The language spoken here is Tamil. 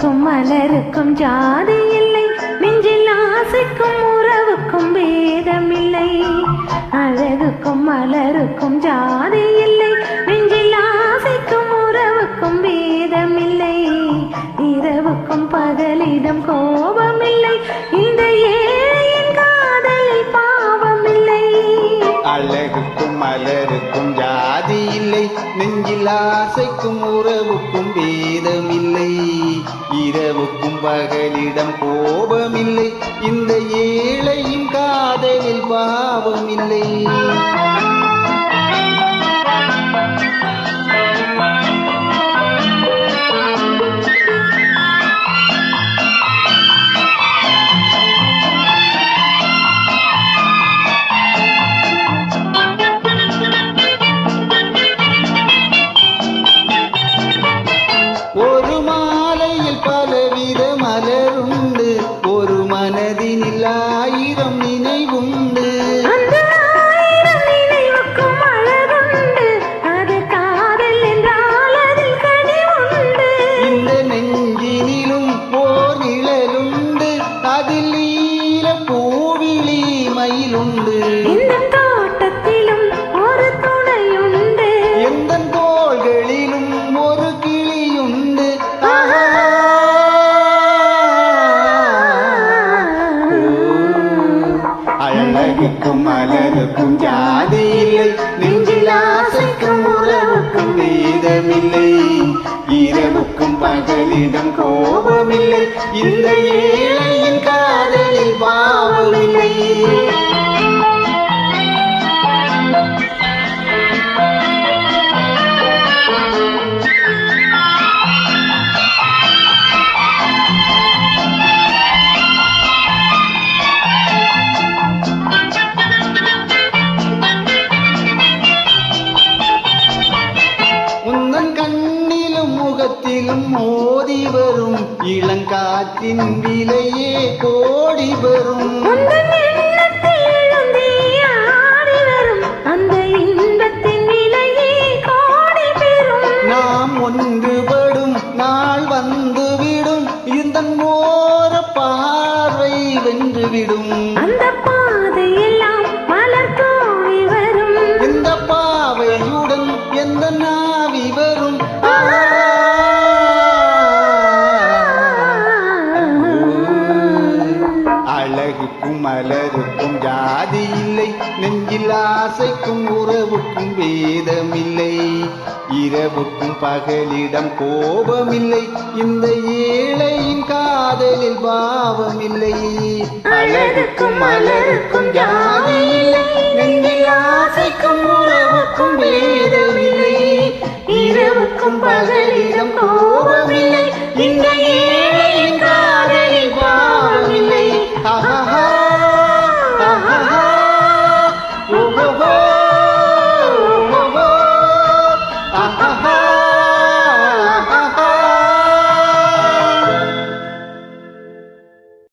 அழகுக்கும் மலருக்கும் ஜாதி இல்லை. நெஞ்சில் ஆசைக்கும் உறவுக்கும் வேதமில்லை அழகுக்கும் மலருக்கும் ஜாதி இல்லை. நெஞ்சில் ஆசைக்கும் உறவுக்கும் வேதமில்லை இரவுக்கும் பகலிடம் கோபமில்லை. இந்த ஏழையின் காதலில் பாவமில்லை. அழகுக்கும் மலருக்கும் ஜாதி இல்லை நெஞ்சில் ஆசைக்கும் உறவுக்கும் வேதமில்லை இரவுக்கும் பகலிடம் கோபமில்லை. இந்த ஏழையின் காதலில் பாவமில்லை. என்றால் அதில் கனிவுண்டு. இந்த நெஞ்சினிலும் ஓர் நிழலுண்டு. அதில் நீல பூவிழி மயிலுண்டு. மலருக்கும் மலருக்கும் ஜாதி இல்லை நெஞ்சில் ஆசைக்கும் உறவுக்கும் வேதமில்லை. இரவுக்கும் பகலிடம் கோபமில்லை. இந்த ஏழையின் காதலில் பாவமில்லை. முகத்திலும் மோதி வரும். இளங்காற்றின் விலையே கோடி வரும். நாம் ஒன்றுபடும் நாள் வந்துவிடும். இந்த ஓர பார்வை வென்றுவிடும். அந்த அழகுக்கும் மலருக்கும் ஜாதி இல்லை. நெஞ்சில் ஆசைக்கும் உறவுக்கும் வேதமில்லை. இரவுக்கும் பகலிடம் கோபமில்லை. இந்த ஏழையின் காதலில் பாவமில்லை. அழகுக்கும் மலருக்கும் ஜாதி இல்லை. நெஞ்சில் ஆசைக்கும் உறவுக்கும் வேதமில்லை. இரவுக்கும் பகலிடம் கோபமில்லை. இந்த